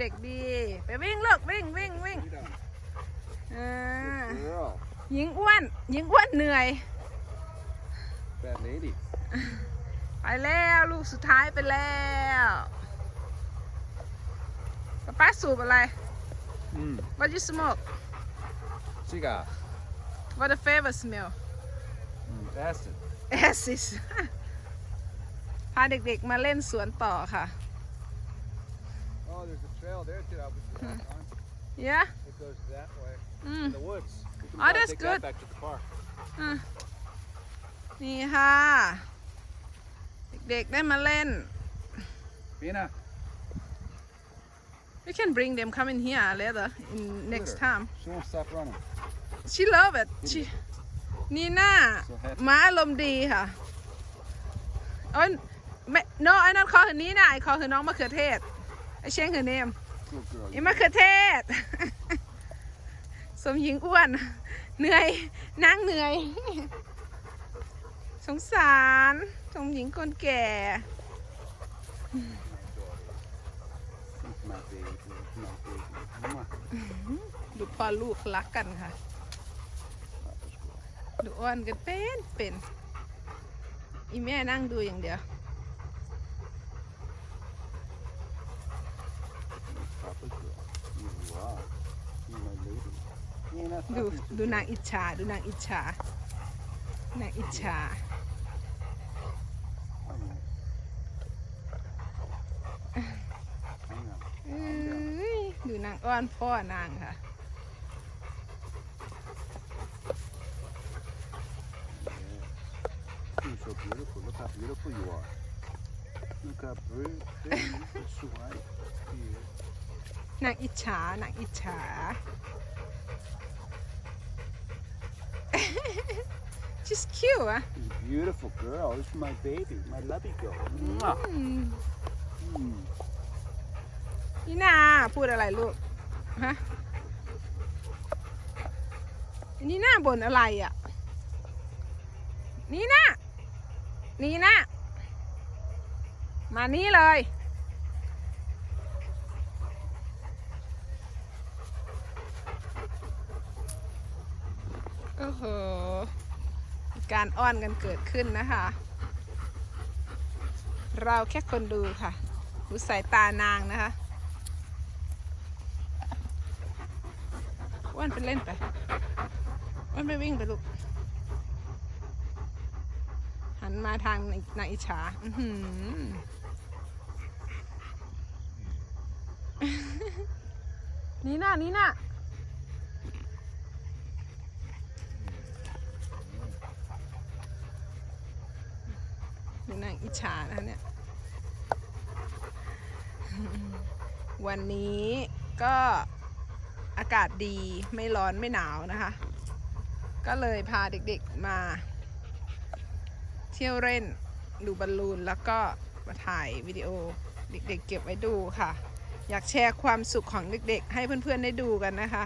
เด็กดี ไปวิ่งลูกวิ่งวิ่งวิ่ง You don't. อ่า Girl. หญิงอ้วนหญิงอ้วนเหนื่อย Bad lady. ไปแล้วลูกสุดท้ายไปแล้วป๊าป้าสูบอะไร Mm. What you smoke Cigar. What the favorite smell Mm. Acid. Acid พาเด็กๆมาเล่นสวนต่อค่ะ Oh, there's a trail there too. I was walk on. Yeah It goes that way อืม in the woods. We can Oh, probably that's take good. That back to the park. อะนี่ค่ะ เด็กๆได้มาเล่น Bina. We can bring them come in here later in next Sure. time She won't stop running. she love it she นีน่า So happy. ม้าอารมณ์ดีค่ะโอ้ยไม่ no I not call her นีน่า I call her น้องมะเขือเทศ I change her name Good girl. ไอ้มะเขือเทศ สมหญิงอ้วน เหนื่อยนั่งเหนื่อย สงสารสมหญิงคนแก่ My baby. My baby. Mwah. ดูพ่อลูกรักกันค่ะ ดูอ้อนกันเป็นเป็น อีแม่นั่งดูอย่างเดียว Papa girl. You are. You're my lady. You're not ดู talking to ดู me. นางอิจฉาดูนางอิจฉานางอิจฉา Hang on. Hang on. เอ้ยดูนางอ้อนพ่อนางค่ะ You're so beautiful. Look how beautiful you are. Look how pretty. That's right. Yeah. นางอิจฉานางอิจฉา She's cute อะ She's a beautiful girl. This is my baby, my lovey girl. Mwah. อืม Mm. นี่นาพูดอะไรลูก ฮะนี่นาบ่นอะไรอะ นี่นานี่นามานี่เลย โห การอ้อนกันเกิดขึ้นนะคะ เราแค่คนดูค่ะดูสายตานางนะคะอ้วนไปเล่นไปอ้วนไปวิ่งไปลูก หันมาทางนางอิจฉาอื้อหือนี่น่ะนี่น่ะ ดูนางอิจฉานะเนี่ย วันนี้ก็อากาศดีไม่ร้อนไม่หนาวนะคะ ก็เลยพาเด็กๆมา เที่ยวเล่นดูบอลลูนแล้วก็มาถ่ายวิดีโอเด็กๆเก็บไว้ดูค่ะ อยากแชร์ความสุขของเด็กๆ ให้เพื่อนๆได้ดูกันนะคะ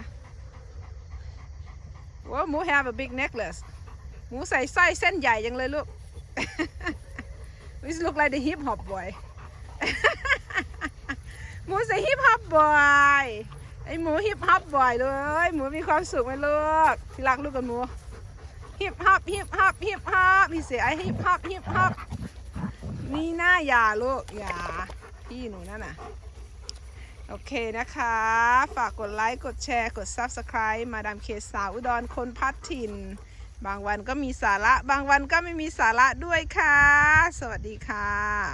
ว่าหมู have a big necklace หมูใส่สร้อยเส้นใหญ่ยังเลยลูก This look like the hip hop boy หมูส่ฮิปฮอปบอยไอหมูฮิปฮอปบอยเลย หมูมีความสุขไหมลูกที่รักลูกกับหมูฮิปฮอปฮิปฮอปฮิปฮอปพี่เสียไอฮิปฮอปฮิปฮอปนี่หน้าอย่าลูกอย่าพี่หนูนั่นน่ะโอเคนะคะ ฝากกดไลค์ กดแชร์ กด Subscribe มาดามเคสาวอุดรคนพัดถิ่น บางวันก็มีสาระ บางวันก็ไม่มีสาระด้วยค่ะ สวัสดีค่ะ